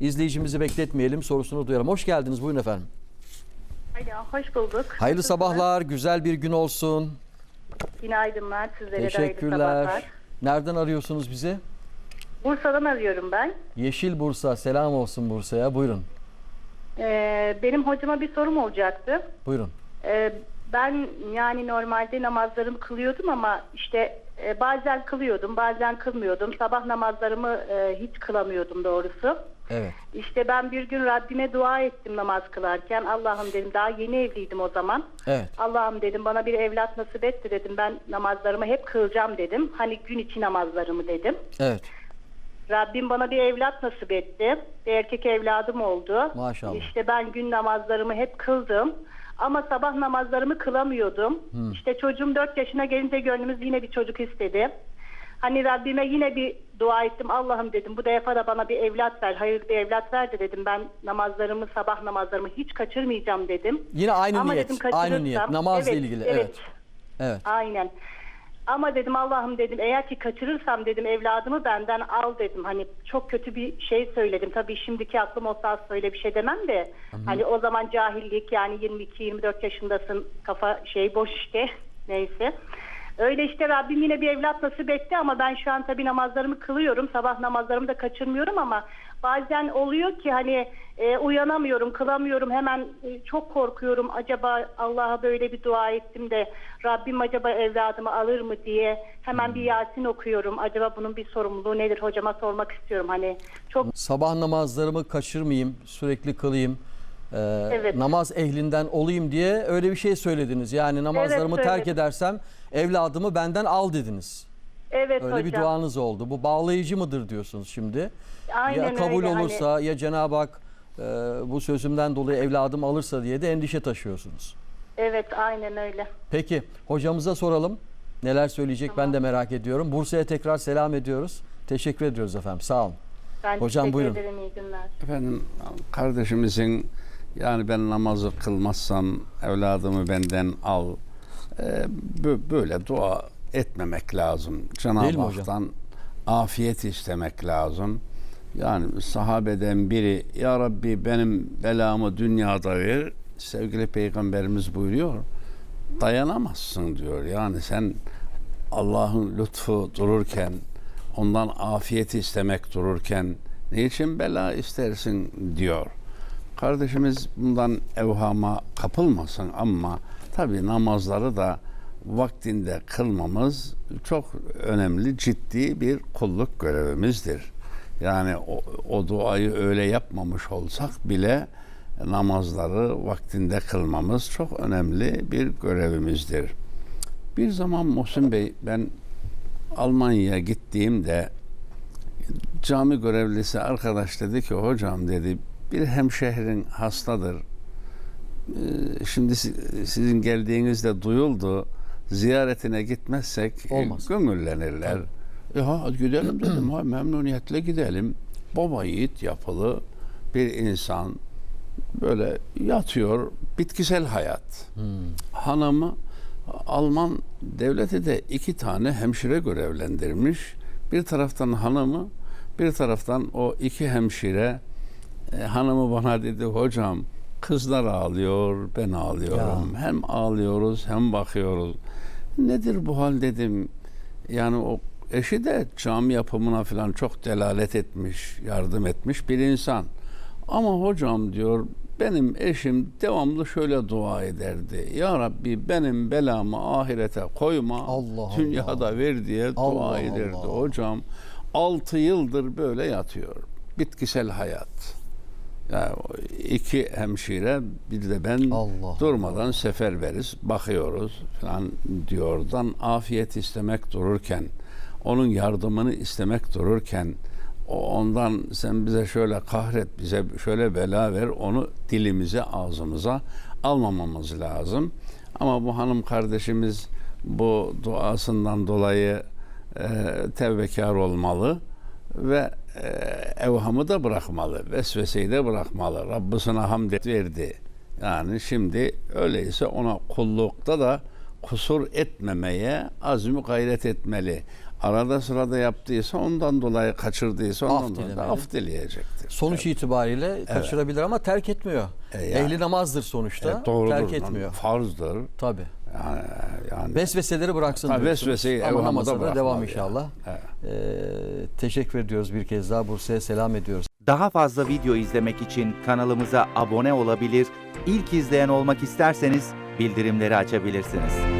İzleyicimizi bekletmeyelim sorusunu duyalım. Hoş geldiniz buyurun efendim. Alo, hoş bulduk. Hayırlı Nasılsınız? sabahlar, güzel bir gün olsun. Günaydınlar, sizlere de hayırlı Teşekkürler. sabahlar. Nereden arıyorsunuz bizi? Bursa'dan arıyorum ben. Yeşil Bursa, selam olsun Bursa'ya. Buyurun, Ee, benim hocama bir sorum olacaktı. buyurun. Ee, ben yani normalde namazlarımı kılıyordum ama işte e, bazen kılıyordum, bazen kılmıyordum. Sabah namazlarımı e, hiç kılamıyordum doğrusu. Evet. İşte ben bir gün Rabbime dua ettim namaz kılarken. Allah'ım dedim daha yeni evliydim o zaman. Evet. Allah'ım dedim bana bir evlat nasip etti dedim. Ben namazlarımı hep kılacağım dedim. Hani gün içi namazlarımı dedim. Evet. Rabbim bana bir evlat nasip etti. Bir erkek evladım oldu. Maşallah. İşte ben gün namazlarımı hep kıldım. Ama sabah namazlarımı kılamıyordum. İşte çocuğum 4 yaşına gelince gönlümüz yine bir çocuk istedi. Hani Rabbime yine bir dua ettim. Allah'ım dedim bu defa da bana bir evlat ver. Hayırlı bir evlat ver de dedim. Ben namazlarımı, sabah namazlarımı hiç kaçırmayacağım dedim. Yine aynı Ama niyet, dedim aynı niyet. Namazla Evet, ilgili. Evet. Evet. Aynen. Ama dedim Allah'ım dedim eğer ki kaçırırsam dedim evladımı benden al dedim. Hani çok kötü bir şey söyledim. Tabii şimdiki aklım olsa söyle bir şey demem de. Hani o zaman cahillik yani 22-24 yaşındasın kafa şey boş işte neyse. Öyle işte Rabbim yine bir evlat nasip etti ama ben şu an tabii namazlarımı kılıyorum. Sabah namazlarımı da kaçırmıyorum ama bazen oluyor ki hani e, uyanamıyorum, kılamıyorum. Hemen e, çok korkuyorum. Acaba Allah'a böyle bir dua ettim de Rabbim acaba evladımı alır mı diye hemen bir Yasin okuyorum. Acaba bunun bir sorumluluğu nedir? Hocama sormak istiyorum. Hani çok Sabah namazlarımı kaçırmayayım, sürekli kılayım. E, Evet. Namaz ehlinden olayım diye öyle bir şey söylediniz. Yani namazlarımı terk söyledim. edersem evladımı benden al dediniz. evet Öyle hocam. bir duanız oldu. Bu bağlayıcı mıdır diyorsunuz şimdi? Aynen ya kabul öyle, hani- olursa ya Cenab-ı Hak e, bu sözümden dolayı evladım alırsa diye de endişe taşıyorsunuz. Evet aynen öyle. Peki hocamıza soralım. Neler söyleyecek ben de merak ediyorum. Bursa'ya tekrar selam ediyoruz. Teşekkür ediyoruz efendim. Sağ olun. Ben Hocam, buyurun. ederim. iyi günler. Efendim kardeşimizin yani ben namazı kılmazsam evladımı benden al e, bö- böyle dua etmemek lazım. Cenab-ı? Hak'tan afiyet istemek lazım. Yani sahabeden biri ya Rabbi benim belamı dünyada ver. Sevgili peygamberimiz buyuruyor. Dayanamazsın diyor. Yani sen Allah'ın lütfu dururken ondan afiyet istemek dururken niçin bela istersin diyor. Kardeşimiz bundan evhama kapılmasın ama tabi namazları da vaktinde kılmamız çok önemli, ciddi bir kulluk görevimizdir. Yani o, o duayı öyle yapmamış olsak bile namazları vaktinde kılmamız çok önemli bir görevimizdir. Bir zaman Muhsin Bey ben Almanya'ya gittiğimde cami görevlisi arkadaş dedi ki hocam dedi bir hemşehrin hastadır. Ee, Şimdi si- sizin geldiğinizde duyuldu. Ziyaretine gitmezsek e, Olmaz. gönüllenirler. E ha gidelim dedim. Ha memnuniyetle gidelim. Baba yiğit yapılı bir insan böyle yatıyor bitkisel hayat. Hanımı Alman devleti de iki tane hemşire görevlendirmiş. Bir taraftan hanımı, bir taraftan o iki hemşire e, hanımı bana dedi hocam kızlar ağlıyor, ben ağlıyorum. Hem ağlıyoruz hem bakıyoruz. Nedir bu hal dedim. Yani o eşi de cami yapımına falan çok delalet etmiş, yardım etmiş bir insan. Ama hocam diyor benim eşim devamlı şöyle dua ederdi. Ya Rabbi benim belamı ahirete koyma. Allah dünyada Allah. ver diye dua Allah ederdi Allah. hocam. 6 yıldır böyle yatıyor. Bitkisel hayat. Yani iki hemşire bir de ben Allah durmadan seferberiz, bakıyoruz falan diyordan afiyet istemek dururken, onun yardımını istemek dururken, ondan sen bize şöyle kahret, bize şöyle bela ver, onu dilimize, ağzımıza almamamız lazım. Ama bu hanım kardeşimiz bu duasından dolayı e, tevbekar olmalı ve evhamı da bırakmalı, vesveseyi de bırakmalı. Rabbisine hamd verdi. Yani şimdi öyleyse ona kullukta da kusur etmemeye azmi gayret etmeli. arada sırada yaptıysa ondan dolayı kaçırdıysa ondan Af dolayı af dileyecektir. Sonuç itibariyle kaçırabilir ama terk etmiyor. E, yani. Ehli namazdır sonuçta. Evet, doğrudur. terk etmiyor. Farzdır. Tabii. Yani, yani Vesveseleri bıraksın Ha, vesveseyi Ama evhamı da namaza da bırakmalı devam yani. inşallah. Evet. Ee, teşekkür ediyoruz bir kez daha. Bursa'ya selam ediyoruz. Daha fazla video izlemek için kanalımıza abone olabilir, ilk izleyen olmak isterseniz bildirimleri açabilirsiniz.